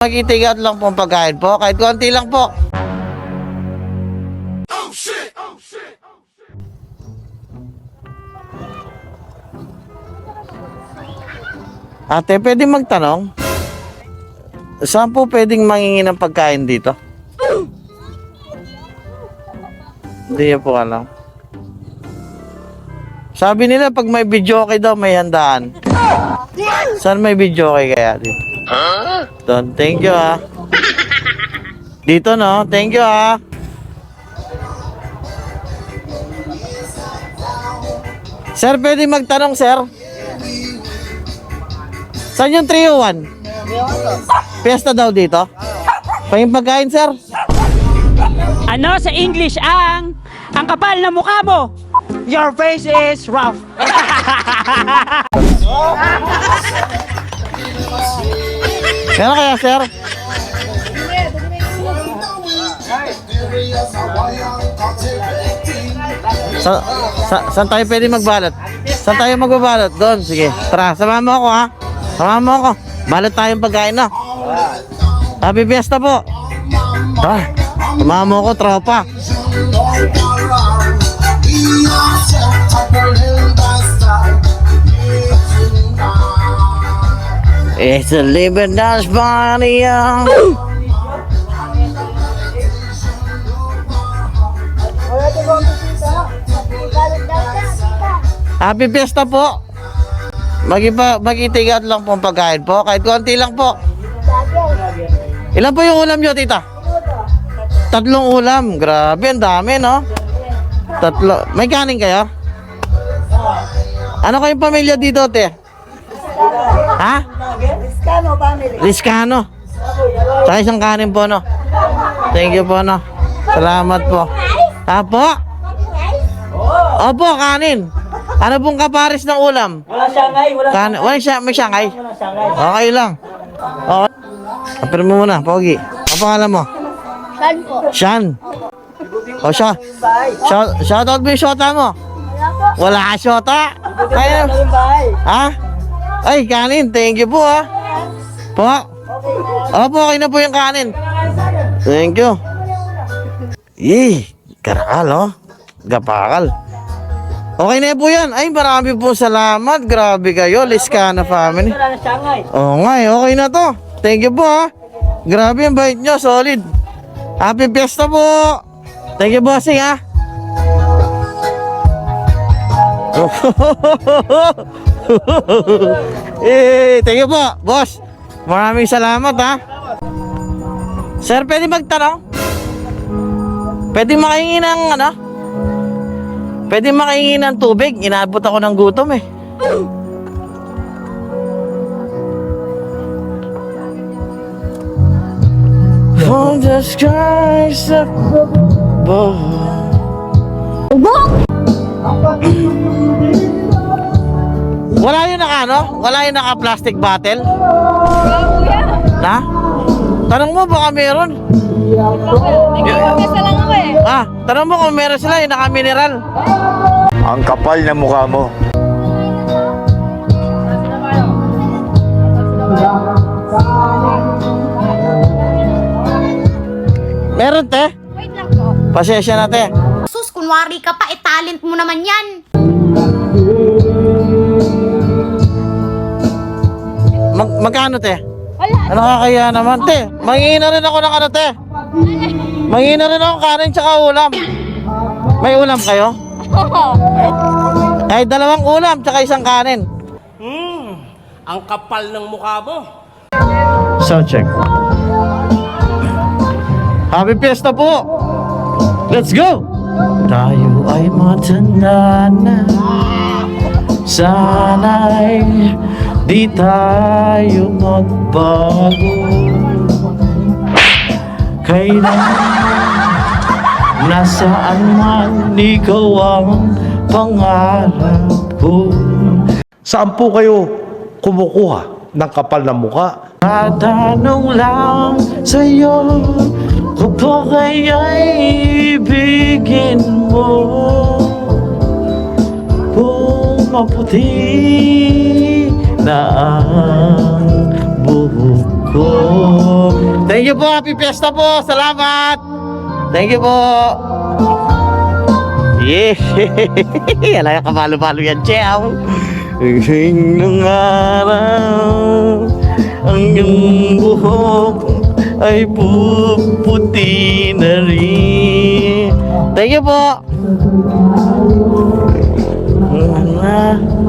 Magitigat lang po ang pagkain po, kahit konti lang po. Ate, pwede magtanong? Saan po pwedeng mangingi ng pagkain dito? Hindi niya po alam. Sabi nila pag may video okay daw may handaan. Saan may video okay kaya dito? Don, thank you ah. Dito no, thank you ah. Sir, pwede magtanong, sir? Saan yung 301? Fiesta daw dito? Pahing pagkain, sir? Ano sa English ang ang kapal na mukha mo? Your face is rough. Meron kaya, sir? Sa, sa, saan tayo pwede magbalot? Saan tayo magbabalot? Doon, sige. Tara, samahan mo ako ha. Samahan mo ako. Balot tayong pagkain na. Happy Fiesta po. Tara, samahan mo ako, tropa. It's a party, young. Happy Fiesta po. Magipa, magitigat lang po ang pagkain po. Kahit konti lang po. Ilan po yung ulam nyo, tita? Tatlong ulam. Grabe, ang dami, no? Tatlo. May kanin kayo? Ano kayong pamilya dito, te? Ha? Iskano family. Riscano. Sa isang kanin po, no? Thank you po, no? Salamat po. Apo? Opo, kanin. Ano pong kapares ng ulam? Wala siyangay, wala Kan wala siya, may siyangay. Okay lang. Okay. Apir mo muna, Pogi. Ano pangalan mo? Saan po? Sean. O siya. Shout, shout out mo yung shota mo. Wala ka shota. Ay, ha? Ay, kanin. Thank you po, ha. Po. Opo, okay na po yung kanin. Thank you. Yee, karakal, oh. Gapakal. Okay na po yan. Ay, marami po salamat. Grabe kayo, Liskana family. Oo nga, eh, okay na to. Thank you po ha. Grabe ang bait nyo, solid. Happy Fiesta po. Thank you, bossing ha. eh, thank you po, boss. Maraming salamat ha. Sir, pwede magtanong? Pwede makahingi ng ano? Pwede makahingi ng tubig? Inabot ako ng gutom eh. From the skies above. Wala yung naka ano? Wala yung naka plastic bottle? Na? Tanong mo baka meron. Isa lang ako eh. Ah, tanong mo kung meron sila yung naka mineral. Ang kapal na mukha mo. Meron te? Wait lang po. Pasensya na te. Sus, kunwari ka pa, eh talent mo naman yan. Mag magkano te? Wala. Ano kaya naman te? Mangingi na rin ako ng ano te? Mangingi na rin ako kanin tsaka ulam. May ulam kayo? Ay, dalawang ulam tsaka isang kanin. Ang kapal ng mukha mo. Sound check. Happy Fiesta po! Let's go! Tayo ay matanda na Sana'y di tayo magbago. Kailanman Nasaan man ikaw ang pangarap ko. Saan po kayo kumukuha ng kapal na muka? Tatanong lang sa'yo Kung ba kaya'y ibigin mo. Kung maputi na ang buhok ko Thank you po. Happy Fiesta po. Salamat. Thank you po. Yeah. Alam ka kabalo-balo yan, Chow. Hing ng araw, ang iyong buhok ay puputi na rin. Thank you po. Ah.